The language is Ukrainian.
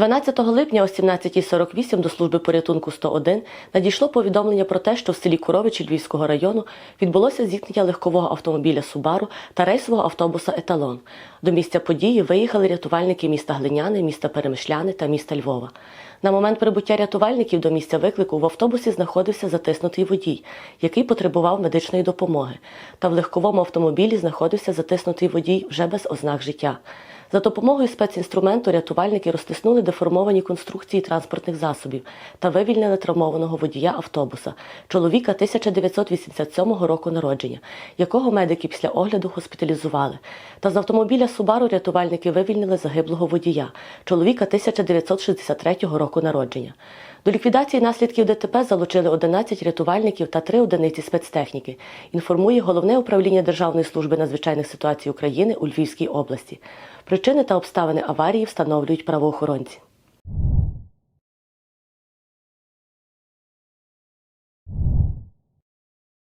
12 липня о 17.48 до служби порятунку 101 надійшло повідомлення про те, що в селі Куровичі Львівського району відбулося зіткнення легкового автомобіля Субару та рейсового автобуса Еталон. До місця події виїхали рятувальники міста Глиняни, міста Перемишляни та міста Львова. На момент прибуття рятувальників до місця виклику в автобусі знаходився затиснутий водій, який потребував медичної допомоги. Та в легковому автомобілі знаходився затиснутий водій вже без ознак життя. За допомогою спецінструменту рятувальники розтиснули деформовані конструкції транспортних засобів та вивільнили травмованого водія автобуса, чоловіка 1987 року народження, якого медики після огляду госпіталізували. Та з автомобіля Субару рятувальники вивільнили загиблого водія, чоловіка 1963 року народження. До ліквідації наслідків ДТП залучили 11 рятувальників та 3 одиниці спецтехніки. Інформує головне управління Державної служби надзвичайних ситуацій України у Львівській області. Причини та обставини аварії встановлюють правоохоронці.